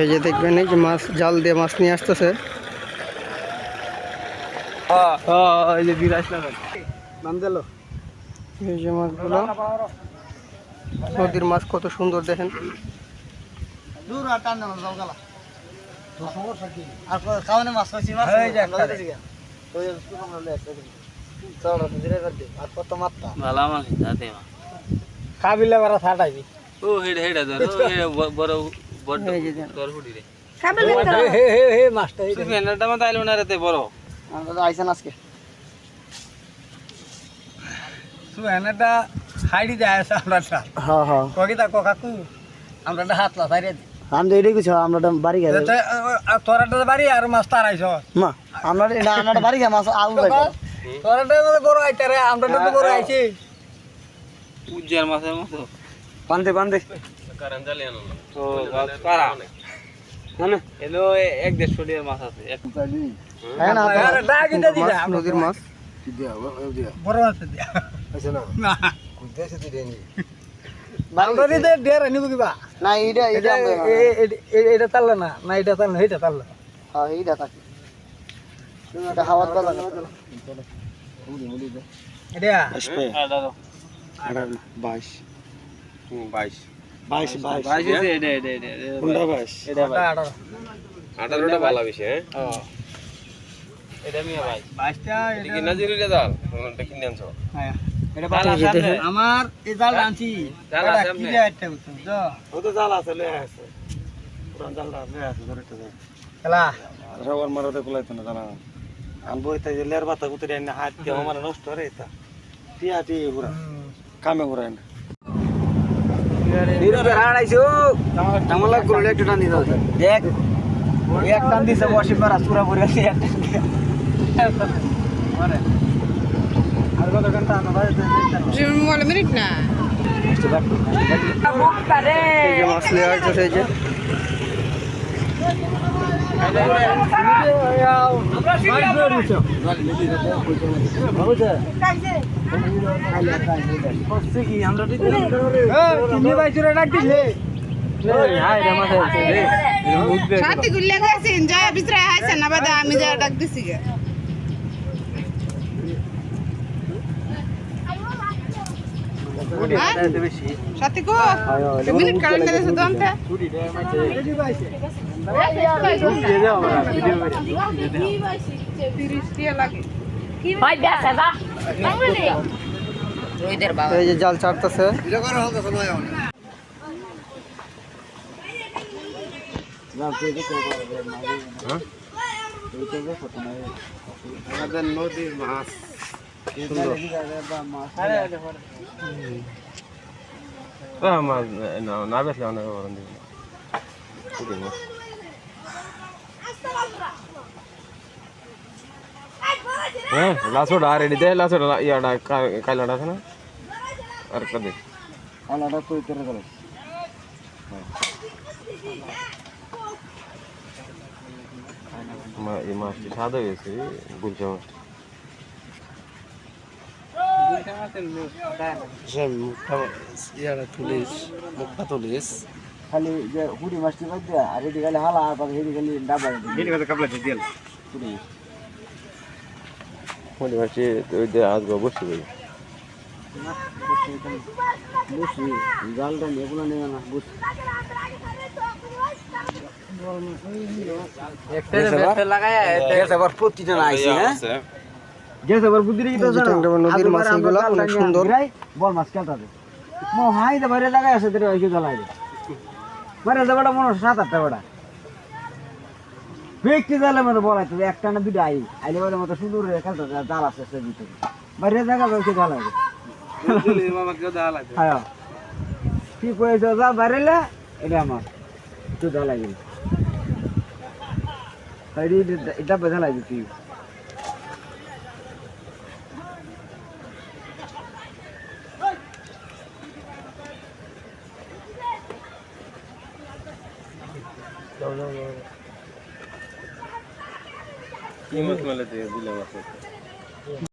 এই যে দেখবেন এই যে মাছ জাল দিয়ে মাছ নিয়ে আসতেছে। এই যে বিরাজ নাম দিল? এই যে মাছগুলো। নদীর মাছ কত সুন্দর দেখেন। দূর আর টান না যাও গালা। আর খাওয়ানে মাছ খাইছি মাছ এই যে একটা ওই স্কুল আমরা লে আসছে চল ধীরে কর দে আর কত মাত্রা মাছ তাতে খাবিলে বারা ও হেড হেড বড় তোর আমরা হ্যাঁ হ্যাঁ বাড়ি গেছে তোরাটা বাড়ি আর মাছ তারাইছ মা আমরা না বাড়ি গে মাছ আউ ভাই বড় আমরা আইছি। উজ্জার মাছের মতো। বান্ধে বান্ধে। এলো এক দেড়শো টাকার মাছ আছে। এক হ্যাঁ মাছ, নদীর বড় না। না। এইটা না এটা হ্যাঁ এইটা এটা এটা? বাইশ। বাইশ। বাইশ বাইশ বাইশ। আছে, এটা, এটা, এটা, এটা, কোনটা বাইশ। এটা আঠারোটা ভালো বেশি হ্যাঁ? এটা মিয়া বাইশ। বাইশটা এটা কি নাজিরুলে জাল? এটা কিনে আনছো। হ্যাঁ। আছে আমার এই জাল আনছি। জাল আছে কি আপনি? একটা বুঝছ? তো ও তো জাল আছে লে আছে। পুরান জালটা আছে ধরে তো খেলা। মারতে কুলাইতো না জানা। আনব এটা যে লের বাতা কুতরে এনে হাত দিয়ে আমার নষ্ট রে এটা। টিয়া টি পুরা। কামে পুরা না। নিরবে হারাইছো টামলা করে একটু টান দিতে দেখ এক টান দিছে বসে পারা সুরা পড়ে গেছে এক টান আর কত ঘণ্টা আনো ভাই? Wala minute na. মাছ লিয়ে আসছে এই যে। Shati gulle kasi enjoy sa donte. তিরিশ টিয়া লাগে এই যে জাল চারতেছে নদীর মাছ না বেশি অনেক গরম দিব হ্যাঁ লাসোটা আর এডিতে লাসোটা ইয়াটা কাইলাটা আছে না আর কদে এই মাছটি সাদা গেছে গুলচা মাছটি। ইয়ারা তুলিস মুখটা তুলিস। খালি যে হুড়ি মাছটি বাদ দিয়া আর খালি হালা আর খালি ডাবা মোটি মাছটি ওই যে আজকে বসে গেল বুঝছি জালটা নিয়ে কোনো নেবে না বুঝছি গেছে আবার প্রতিটা আইছি হ্যাঁ গেছে আবার বুদ্ধি রেখে তো এই যে নদীর মাছ এগুলা অনেক সুন্দর। বল মাছ খেলতে মো হাই দে বাইরে জায়গায় আছে তোর ওই জ্বালাই বাইরে যাবাটা মনে হয় সাত আটটা বেটা। ব্যক্তি জালে মতো বলাই তো একটা না দুটো আই। আইলে বলে মতো সুন্দর খেলতে জাল আছে সে ভিতরে বাইরে জায়গা ওই জ্বালাই হ্যাঁ। কি কয়েছো যা বাইরেলে এটা আমার। তুই জ্বালাই দিবি। এটা বেঁধে লাগবে তুই কি মাছ মেলে দিলে মাছ